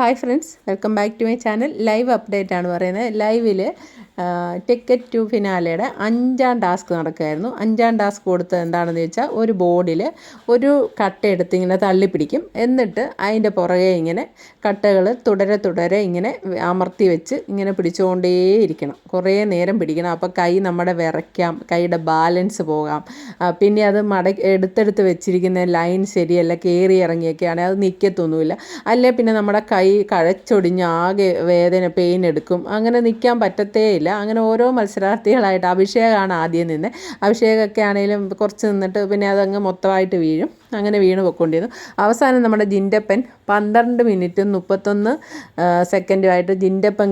Hi friends welcome back to my channel live update ആണ് പറയുന്നത്. ലൈവിൽ ടിക്കറ്റ് ടു ഫിനാലയുടെ അഞ്ചാം ടാസ്ക് നടക്കുമായിരുന്നു അഞ്ചാം ടാസ്ക് കൊടുത്തത് എന്താണെന്ന് ചോദിച്ചാൽ ഒരു ബോർഡിൽ ഒരു കട്ട എടുത്ത് ഇങ്ങനെ തള്ളിപ്പിടിക്കും. എന്നിട്ട് അതിന്റെ പുറകെ ഇങ്ങനെ കട്ടകൾ തുടരെ തുടരെ ഇങ്ങനെ അമർത്തി വെച്ച് ഇങ്ങനെ പിടിച്ചുകൊണ്ടേയിരിക്കണം കുറേ നേരം പിടിക്കണം. അപ്പോൾ കൈ നമ്മുടെ വിറയ്ക്കാം. കൈയുടെ ബാലൻസ് പോകാം. പിന്നെ അത് മട എടുത്തെടുത്ത് വെച്ചിരിക്കുന്ന ലൈൻ ശരിയല്ല കയറി ഇറങ്ങിയൊക്കെയാണെങ്കിൽ അത് നിൽക്കത്തൊന്നുമില്ല അല്ലേ പിന്നെ നമ്മുടെ കൈ കഴച്ചൊടിഞ്ഞ് ആകെ വേദന പെയിൻ എടുക്കും. അങ്ങനെ നിൽക്കാൻ പറ്റത്തേയില്ല അങ്ങനെ ഓരോ മത്സരാർത്ഥികളായിട്ട് അഭിഷേകമാണ് ആദ്യം നിന്ന്. അഭിഷേകമൊക്കെ ആണെങ്കിലും കുറച്ച് നിന്നിട്ട് പിന്നെ അതങ്ങ് മൊത്തമായിട്ട് വീഴും. അങ്ങനെ വീണ് പൊക്കൊണ്ടിരുന്നു അവസാനം നമ്മുടെ ജിൻഡപ്പൻ പന്ത്രണ്ട് മിനിറ്റും മുപ്പത്തൊന്ന് സെക്കൻഡുമായിട്ട് ജിൻഡപ്പൻ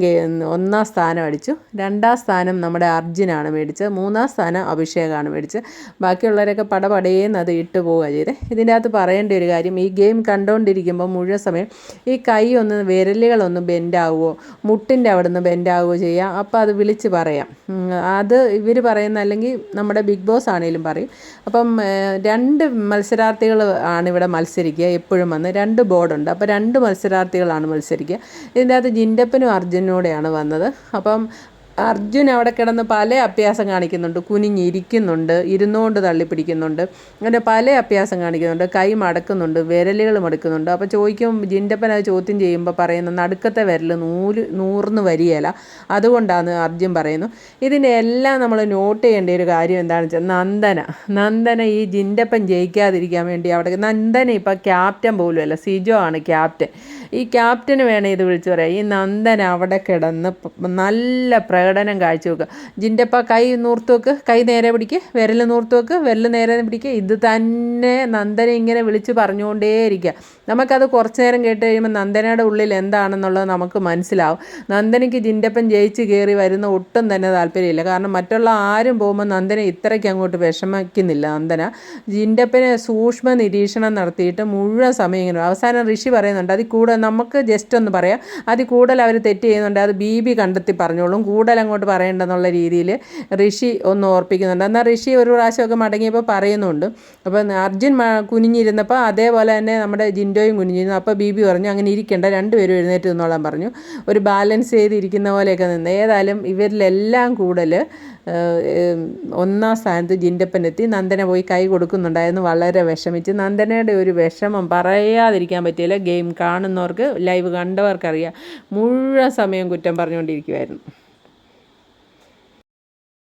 ഒന്നാം സ്ഥാനം അടിച്ചു. രണ്ടാം സ്ഥാനം നമ്മുടെ അർജുനാണ് മേടിച്ചത്. മൂന്നാം സ്ഥാനം അഭിഷേകാണ് മേടിച്ചത്. ബാക്കിയുള്ളവരൊക്കെ പടപടയേന്ന് അത് ഇട്ട് പോവുക ചെയ്തത് ഇതിന്റെ അകത്ത് പറയേണ്ട ഒരു കാര്യം ഈ ഗെയിം കണ്ടുകൊണ്ടിരിക്കുമ്പോൾ മുഴുവൻ സമയം ഈ കൈ ഒന്ന് വിരലുകളൊന്ന് ബെൻഡാവുമോ മുട്ടിന്റെ അവിടെ നിന്ന് ബെൻഡാവുകയോ ചെയ്യാം? അപ്പോൾ അത് വിളിച്ച് പറയാം. അത് ഇവർ പറയുന്ന അല്ലെങ്കിൽ നമ്മുടെ ബിഗ് ബോസ് ആണെങ്കിലും പറയും. അപ്പം രണ്ട് മത്സരാർത്ഥികൾ ആണ് ഇവിടെ മത്സരിക്കുക എപ്പോഴും വന്ന്. രണ്ട് ബോർഡുണ്ട്. അപ്പോൾ രണ്ട് മത്സരാർത്ഥികളാണ് മത്സരിക്കുക. ഇതിന്റെ അകത്ത് ജിൻഡപ്പനും അർജുനൂടെയാണ് വന്നത്. അപ്പം അർജുൻ അവിടെ കിടന്ന് പല അഭ്യാസം കാണിക്കുന്നുണ്ട്. കുനിഞ്ഞിരിക്കുന്നുണ്ട് ഇരുന്നുകൊണ്ട് തള്ളിപ്പിടിക്കുന്നുണ്ട്. അങ്ങനെ പല അഭ്യാസം കാണിക്കുന്നുണ്ട്. കൈ മടക്കുന്നുണ്ട്. വിരലുകൾ മടക്കുന്നുണ്ട്. അപ്പോൾ ചോദിക്കും ജിന്റപ്പൻ അത് ചോദ്യം ചെയ്യുമ്പോൾ പറയുന്ന നടുക്കത്തെ വിരൽ നൂൽ നൂറിന് വരികയില്ല അതുകൊണ്ടാണ് അർജുൻ പറയുന്നു. ഇതിന്റെ എല്ലാം നമ്മൾ നോട്ട് ചെയ്യേണ്ട ഒരു കാര്യം എന്താണെന്ന് വെച്ചാൽ നന്ദന. നന്ദന ഈ ജിന്റപ്പൻ ജയിക്കാതിരിക്കാൻ വേണ്ടി അവിടെ നന്ദന ഇപ്പോൾ ക്യാപ്റ്റൻ പോലും അല്ല സിജോ ആണ് ക്യാപ്റ്റൻ ഈ ക്യാപ്റ്റന് വേണേ ഇത് വിളിച്ചു പറയാം. ഈ നന്ദൻ അവിടെ കിടന്ന് നല്ല പ്രകടനം കാഴ്ചവെക്കുക. ജിന്റെപ്പ കൈ നൂർത്ത് വെക്ക്. കൈ നേരെ പിടിക്ക്. വിരൽ നൂർത്ത് വെക്ക്. വിരൽ നേരെ പിടിക്കുക ഇത് തന്നെ നന്ദനെ ഇങ്ങനെ വിളിച്ച് പറഞ്ഞുകൊണ്ടേയിരിക്കുക. നമുക്കത് കുറച്ച് നേരം കേട്ട് കഴിയുമ്പോൾ നന്ദനയുടെ ഉള്ളിൽ എന്താണെന്നുള്ളത് നമുക്ക് മനസ്സിലാവും. നന്ദനയ്ക്ക് ജിന്റെപ്പൻ ജയിച്ച് കയറി വരുന്ന ഒട്ടും തന്നെ താല്പര്യമില്ല. കാരണം മറ്റുള്ള ആരും പോകുമ്പോൾ നന്ദനെ ഇത്രയ്ക്ക് അങ്ങോട്ട് വിഷമിക്കുന്നില്ല. നന്ദന ജിന്റെപ്പനെ സൂക്ഷ്മ നിരീക്ഷണം നടത്തിയിട്ട് മുഴുവൻ സമയം ഇങ്ങനെ അവസാനം ഋഷി പറയുന്നുണ്ട് അതിൽ കൂടുതൽ നമുക്ക് ജസ്റ്റ് ഒന്ന് പറയാം. അതിൽ കൂടുതൽ അവർ തെറ്റ് ചെയ്യുന്നുണ്ട്. അത് ബി ബി കണ്ടെത്തി പറഞ്ഞോളും. കൂടുതൽ അങ്ങോട്ട് പറയണ്ടെന്നുള്ള രീതിയിൽ ഋഷി ഒന്ന് ഓർപ്പിക്കുന്നുണ്ട്. എന്നാൽ ഋഷി ഒരു പ്രാവശ്യമൊക്കെ മടങ്ങിയപ്പോൾ പറയുന്നുണ്ട്. അപ്പോൾ അർജുൻ കുനിഞ്ഞിരുന്നപ്പോൾ അതേപോലെ തന്നെ നമ്മുടെ ജിൻഡോയും കുനിഞ്ഞിരുന്നു. അപ്പോൾ ബി ബി പറഞ്ഞു അങ്ങനെ ഇരിക്കേണ്ട രണ്ടുപേരും എഴുന്നേറ്റ് നിന്നോളാൻ പറഞ്ഞു. ഒരു ബാലൻസ് ചെയ്തിരിക്കുന്ന പോലെയൊക്കെ നിന്ന്. ഏതായാലും ഇവരിലെല്ലാം കൂടുതൽ ഒന്നാം സ്ഥാനത്ത് ജിൻഡപ്പനെത്തി നന്ദന പോയി കൈ കൊടുക്കുന്നുണ്ടായിരുന്നു വളരെ വിഷമിച്ച്. നന്ദനയുടെ ഒരു വിഷമം പറയാതിരിക്കാൻ പറ്റിയില്ല. ഗെയിം കാണുന്നവർക്ക് ലൈവ് കണ്ടവർക്കറിയാം. മുഴുവൻ സമയം കുറ്റം പറഞ്ഞുകൊണ്ടിരിക്കുമായിരുന്നു